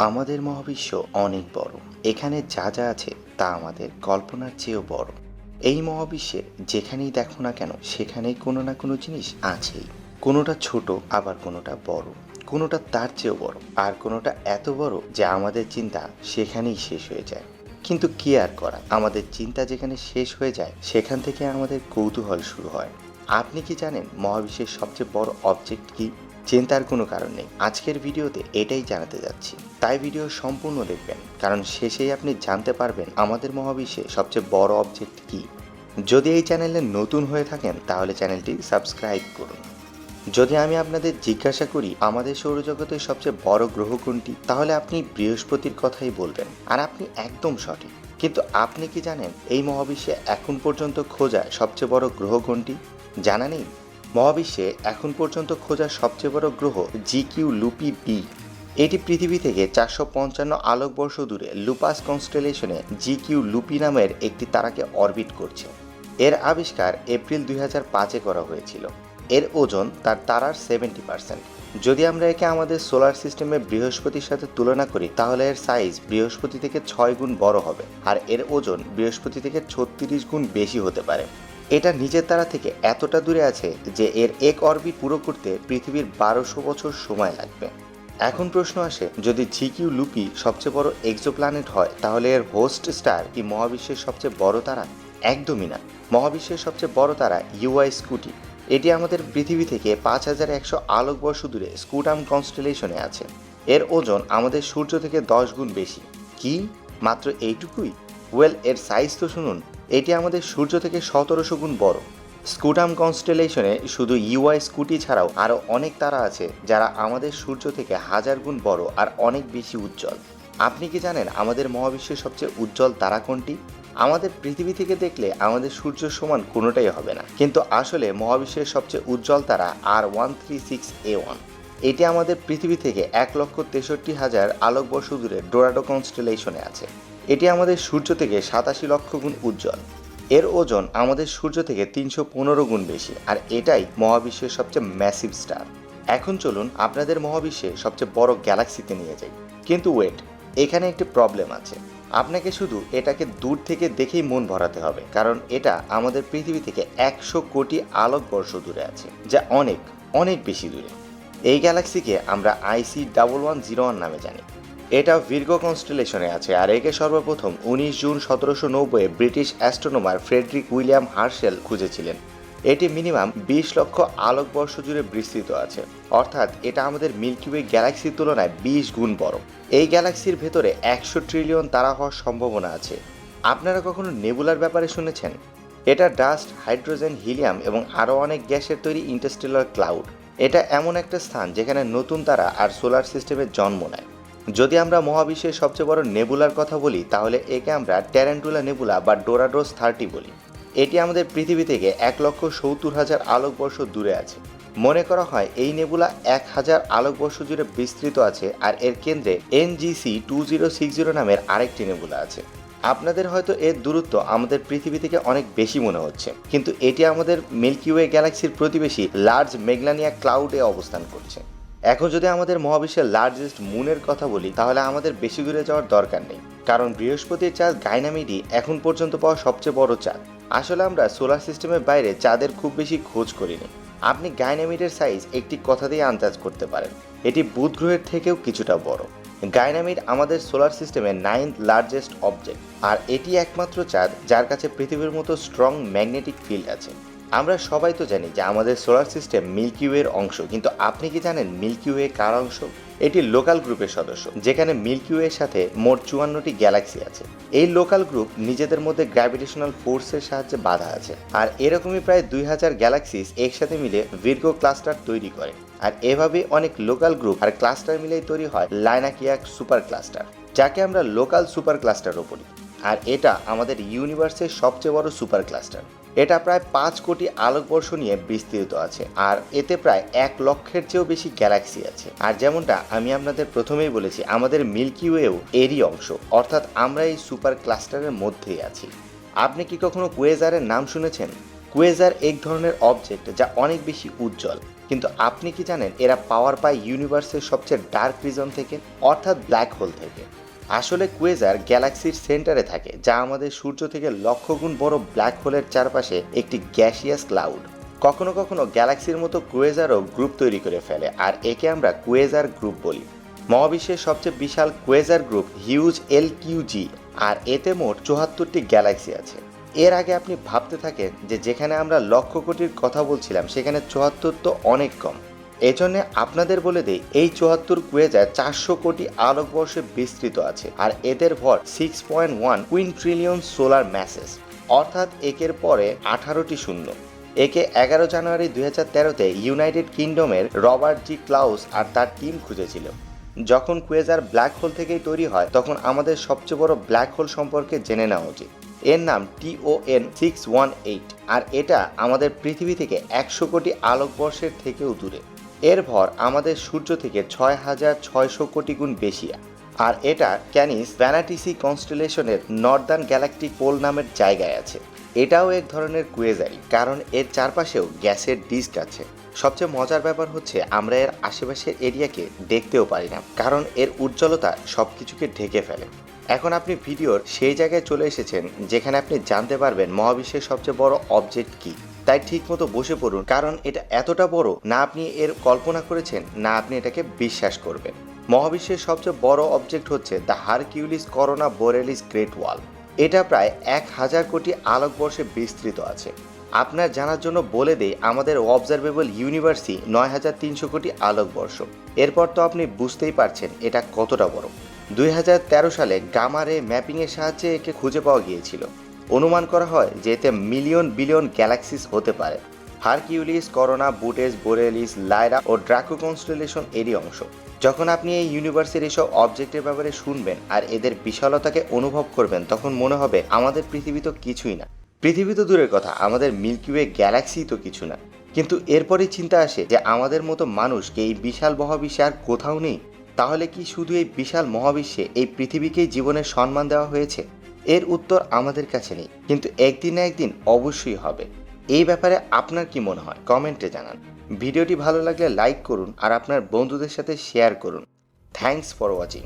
আমাদের মহাবিশ্ব অনেক বড়। এখানে যা যা আছে তা আমাদের কল্পনার চেয়েও বড়। এই মহাবিশ্বে যেখানেই দেখো না কেন, সেখানেই কোনো না কোনো জিনিস আছেই। কোনোটা ছোট, আবার কোনোটা বড়। কোনোটা তার চেয়েও বড়। আর কোনোটা এত বড় যে আমাদের চিন্তা সেখানেই শেষ হয়ে যায়। কিন্তু কি আর করা? আমাদের চিন্তা যেখানে শেষ হয়ে যায়, সেখান থেকে আমাদের কৌতূহল শুরু হয়। আপনি কি জানেন মহাবিশ্বের সবচেয়ে বড় অবজেক্ট কি? চিন্তার কোনো কারণ নেই। আজকের ভিডিওতে এটাই জানাতে যাচ্ছি। তাই ভিডিও সম্পূর্ণ দেখবেন, কারণ শেষেই আপনি জানতে পারবেন আমাদের মহাবিশ্বে সবচেয়ে বড় অবজেক্ট কি। যদি এই চ্যানেলে নতুন হয়ে থাকেন, তাহলে চ্যানেলটি সাবস্ক্রাইব করুন। যদি আমি আপনাদের জিজ্ঞাসা করি, আমাদের সৌরজগতের সবচেয়ে বড় গ্রহ কোনটি? তাহলে আপনি বৃহস্পতির কথাই বলবেন, আর আপনি একদম সঠিক। কিন্তু আপনি কি জানেন, এই মহাবিশ্বে এখন পর্যন্ত খোঁজা সবচেয়ে বড় গ্রহ কোনটি? জানা নেই? মহাবিশ্বে এখন পর্যন্ত খোঁজা সবচেয়ে বড় গ্রহ জি কিউ লুপি বি এটি পৃথিবী থেকে চারশো পঞ্চান্ন আলোকবর্ষ দূরে লুপাস কনস্টেলেশনে জি কিউ লুপি নামের একটি তারাকে অরবিট করছে। এর আবিষ্কার এপ্রিল দুই হাজার পাঁচে করা হয়েছিল। এর ওজন তার তারার সেভেন্টি পার্সেন্ট। যদি আমরা একে আমাদের সোলার সিস্টেমে বৃহস্পতির সাথে তুলনা করি, তাহলে এর সাইজ বৃহস্পতি থেকে ছয় গুণ বড় হবে, আর এর ওজন বৃহস্পতি থেকে ছত্রিশ গুণ বেশি হতে পারে। এটা নিজের তারা থেকে এতটা দূরে আছে যে এর এক অরবিট পুরো করতে পৃথিবীর বারোশো বছর সময় লাগবে। এখন প্রশ্ন আসে, যদি ঝিকিউ লুপি সবচেয়ে বড় এক্সোপ্ল্যানেট হয়, তাহলে এর হোস্ট স্টার কি মহাবিশ্বের সবচেয়ে বড় তারা? একদমই না। মহাবিশ্বের সবচেয়ে বড় তারা ইউআই স্কুটি। এটি আমাদের পৃথিবী থেকে পাঁচ হাজার একশো আলোকবর্ষ দূরে স্কুটাম কনস্টেলেশনে আছে। এর ওজন আমাদের সূর্য থেকে দশ গুণ বেশি। কি? মাত্র এইটুকুই? ওয়েল, এর সাইজ তো শুনুন। এটি আমাদের সূর্য থেকে সতেরোশো গুণ বড়। স্কুটাম কনস্টেলেশনে শুধু ইউআই স্কুটি ছাড়াও আরও অনেক তারা আছে যারা আমাদের সূর্য থেকে হাজার গুণ বড় আর অনেক বেশি উজ্জ্বল। আপনি কি জানেন আমাদের মহাবিশ্বের সবচেয়ে উজ্জ্বল তারা কোনটি? আমাদের পৃথিবী থেকে দেখলে আমাদের সূর্য সমান কোনোটাই হবে না। কিন্তু আসলে মহাবিশ্বের সবচেয়ে উজ্জ্বল তারা আর one three six A one. এটি আমাদের পৃথিবী থেকে এক লক্ষ তেষট্টি হাজার আলোকবর্ষ দূরে ডোরাডো কনস্টেলেশনে আছে। এটি আমাদের সূর্য থেকে সাতাশি লক্ষ গুণ উজ্জ্বল। এর ওজন আমাদের সূর্য থেকে তিনশো পনেরো গুণ বেশি, আর এটাই মহাবিশ্বের সবচেয়ে ম্যাসিভ স্টার এখন চলুন আপনাদের মহাবিশ্বে সবচেয়ে বড় গ্যালাক্সিতে নিয়ে যাই। কিন্তু ওয়েট এখানে একটি প্রবলেম আছে। আপনাকে শুধু এটাকে দূর থেকে দেখেই মন ভরাতে হবে, কারণ এটা আমাদের পৃথিবী থেকে একশো কোটি আলোকবর্ষ দূরে আছে, যা অনেক অনেক বেশি দূরে। এই গ্যালাক্সিকে আমরা IC double one zero one নামে জানি। এটা ভির্গো কনস্টেলেশনে আছে, আর একে সর্বপ্রথম উনিশ জুন সতেরোশো নব্বই British astronomer Frederick William Herschel খুঁজেছিলেন। এটি মিনিমাম বিশ লক্ষ আলোকবর্ষ জুড়ে বিস্তৃত আছে। অর্থাৎ এটা আমাদের মিল্কি ওয়ে গ্যালাক্সির তুলনায় বিশ গুণ বড়। এই গ্যালাক্সির ভেতরে একশো ট্রিলিয়ন তারা হওয়ার সম্ভাবনা আছে। আপনারা কখনো নেবুলার ব্যাপারে শুনেছেন? এটা ডাস্ট হাইড্রোজেন হিলিয়াম এবং আরও অনেক গ্যাসের তৈরি ইন্টারস্টেলার ক্লাউড এটা এমন একটা স্থান যেখানে নতুন তারা আর সোলার সিস্টেমের জন্ম নেয়। যদি আমরা মহাবিশ্বের সবচেয়ে বড় নেবুলার কথা বলি, তাহলে একে আমরা ট্যারেন্টুলা নেবুলা বা ডোরাডোস থার্টি বলি। এটি আমাদের পৃথিবী থেকে এক লক্ষ সত্তর হাজার আলোকবর্ষ দূরে আছে। মনে করা হয় এই নেবুলা এক হাজার আলোকবর্ষ জুড়ে বিস্তৃত আছে আর এর কেন্দ্রে NGC two zero six zero নামের আরেকটি নেবুলা আছে। আপনাদের হয়তো এর দূরত্ব আমাদের পৃথিবী থেকে অনেক বেশি মনে হচ্ছে, কিন্তু এটি আমাদের মিল্কিওয়ে গ্যালাক্সির প্রতিবেশী লার্জ মেগলানিয়া ক্লাউডে অবস্থান করছে। এখন যদি আমাদের মহাবিশ্বের লার্জেস্ট মুনের কথা বলি, তাহলে আমাদের বেশি দূরে যাওয়ার দরকার নেই। কারণ বৃহস্পতির চাঁদ গাইনামিডি এখন পর্যন্ত পাওয়া সবচেয়ে বড় চাঁদ। আসলে আমরা সোলার সিস্টেমের বাইরে চাঁদের খুব বেশি খোঁজ করিনি। আপনি গাইনামিডের সাইজ একটি কথা দিয়ে আন্দাজ করতে পারেন। এটি বুধ গ্রহের থেকেও কিছুটা বড়। গাইনামিড আমাদের সোলার সিস্টেমের নাইন্থ লার্জেস্ট অবজেক্ট আর এটি একমাত্র চাঁদ যার কাছে পৃথিবীর মতো স্ট্রং ম্যাগনেটিক ফিল্ড আছে। আমরা সবাই তো জানি যে আমাদের সোলার সিস্টেম মিল্কি ওয়ের অংশ, কিন্তু আপনি কি জানেন মিল্কি ওয়ে কার অংশ? এটি লোকাল গ্রুপের সদস্য, যেখানে মিল্কি ওয়ের সাথে মোট চুয়ান্নটি গ্যালাক্সি আছে। এই লোকাল গ্রুপ নিজেদের মধ্যে গ্র্যাভিটেশনাল ফোর্সের সাহায্যে বাধা আছে, আর এরকমই প্রায় দুই হাজার গ্যালাক্সিস একসাথে মিলে ভির্গো ক্লাস্টার তৈরি করে। আর এভাবে অনেক লোকাল গ্রুপ আর ক্লাস্টার মিলেই তৈরি হয় লাইনাকিয়াক সুপার ক্লাস্টার যাকে আমরা লোকাল সুপার ক্লাস্টারও বলি। আর এটা আমাদের ইউনিভার্সের সবচেয়ে বড় সুপার ক্লাস্টার এটা প্রায় পাঁচ কোটি আলোকবর্ষ নিয়ে বিস্তৃত আছে, আর এতে প্রায় এক লক্ষের চেয়েও বেশি গ্যালাক্সি আছে। আর যেমনটা আমি আপনাদের প্রথমেই বলেছি, আমাদের মিল্কি ওয়েও এরই অংশ, অর্থাৎ আমরা এই সুপার ক্লাস্টারের মধ্যেই আছি। আপনি কি কখনো কুয়েজারের নাম শুনেছেন? কুয়েজার এক ধরনের অবজেক্ট যা অনেক বেশি উজ্জ্বল। কিন্তু আপনি কি জানেন, এরা পাওয়ার পায় ইউনিভার্সের সবচেয়ে ডার্ক রিজন থেকে, অর্থাৎ ব্ল্যাক হোল থেকে? আসলে কুয়েজার গ্যালাক্সির সেন্টারে থাকে, যা আমাদের সূর্য থেকে লক্ষ গুণ বড় ব্ল্যাক হোলের চারপাশে একটি গ্যাসিয়াস ক্লাউড। কখনো কখনো গ্যালাক্সির মতো কুয়েজারও গ্রুপ তৈরি করে ফেলে, আর একে আমরা কুয়েজার গ্রুপ বলি। মহাবিশ্বের সবচেয়ে বিশাল কুয়েজার গ্রুপ হিউজ এল কিউজি আর এতে মোট চুয়াত্তরটি গ্যালাক্সি আছে। এর আগে আপনি ভাবতে থাকেন যে যেখানে আমরা লক্ষ কোটির কথা বলছিলাম, সেখানে চুয়াত্তর তো অনেক কম। এজন্য আপনাদের বলে দেই, এই চুয়াত্তর কুয়েজার চারশো কোটি আলোকবর্ষে বিস্তৃত আছে, আর এদের ভর six point one quintillion solar masses অর্থাৎ একের পরে আঠারোটি শূন্য। একে এগারো জানুয়ারি দুই হাজার তেরোতে ইউনাইটেড কিংডমের রবার্ট জি ক্লাউস আর তার টিম খুঁজেছিল। যখন কুয়েজার ব্ল্যাক হোল থেকেই তৈরি হয়, তখন আমাদের সবচেয়ে বড় ব্ল্যাক হোল সম্পর্কে জেনে নেওয়া উচিত। এর নাম টিওএন সিক্স ওয়ান এইট আর এটা আমাদের পৃথিবী থেকে একশো কোটি আলোকবর্ষের থেকেও দূরে। এর ভর আমাদের সূর্য থেকে ছয় হাজার ছয়শো কোটি গুণ বেশি। আর এটা ক্যানিস ভ্যানাটিসি কনস্টেলেশনের নর্দার্ন গ্যালাকটিক পোল নামের জায়গায় আছে। এটাও এক ধরনের কুয়েজারি, কারণ এর চারপাশেও গ্যাসের ডিস্ক আছে। সবচেয়ে মজার ব্যাপার হচ্ছে, আমরা এর আশেপাশের এরিয়াকে দেখতেও পারি না, কারণ এর উজ্জ্বলতা সব কিছুকে ঢেকে ফেলে। এখন আপনি ভিডিওর সেই জায়গায় চলে এসেছেন, যেখানে আপনি জানতে পারবেন মহাবিশ্বের সবচেয়ে বড় অবজেক্ট কি। তাই ঠিক মতো বসে পড়ুন, কারণ এটা এতটা বড়, না আপনি এর কল্পনা করেছেন, না আপনি এটাকে বিশ্বাস করবেন। মহাবিশ্বের সবচেয়ে বড় অবজেক্ট হচ্ছে the Hercules Corona Borealis Great Wall এটা প্রায় এক হাজার কোটি আলোকবর্ষে বিস্তৃত আছে। আপনার জানার জন্য বলে দেই, আমাদের অবজারভেবল ইউনিভার্সই নয় হাজার তিনশো কোটি আলোকবর্ষ। এরপর তো আপনি বুঝতেই পারছেন, এটা কতটা বড়। দুই হাজার তেরো সালে গামারে ম্যাপিংয়ের সাহায্যে একে খুঁজে পাওয়া গিয়েছিল। অনুমান করা হয় যে এতে মিলিয়ন বিলিয়ন গ্যালাক্সিস হতে পারে। Hercules, Corona, Bootes, Borealis Lyra ও ড্রাকো কনস্টেলেশন এরই অংশ। যখন আপনি এই ইউনিভার্সের এসব অবজেক্টের ব্যাপারে শুনবেন আর এদের বিশালতাকে অনুভব করবেন, তখন মনে হবে আমাদের পৃথিবী তো কিছুই না। পৃথিবী তো দূরের কথা, আমাদের মিল্কিওয়ে গ্যালাক্সি তো কিছু না। কিন্তু এরপরই চিন্তা আসে যে আমাদের মতো মানুষকে এই বিশাল মহাবিশ্বে আর কোথাও নেই। তাহলে কি শুধু এই বিশাল মহাবিশ্বে এই পৃথিবীকেই জীবনের সম্মান দেওয়া হয়েছে? এর উত্তর আমাদের কাছে নেই, কিন্তু একদিন না একদিন অবশ্যই হবে। এই ব্যাপারে আপনার কি মনে হয়? কমেন্টে জানান। ভিডিওটি ভালো লাগলে লাইক করুন আর আপনার বন্ধুদের সাথে শেয়ার করুন। Thanks for watching.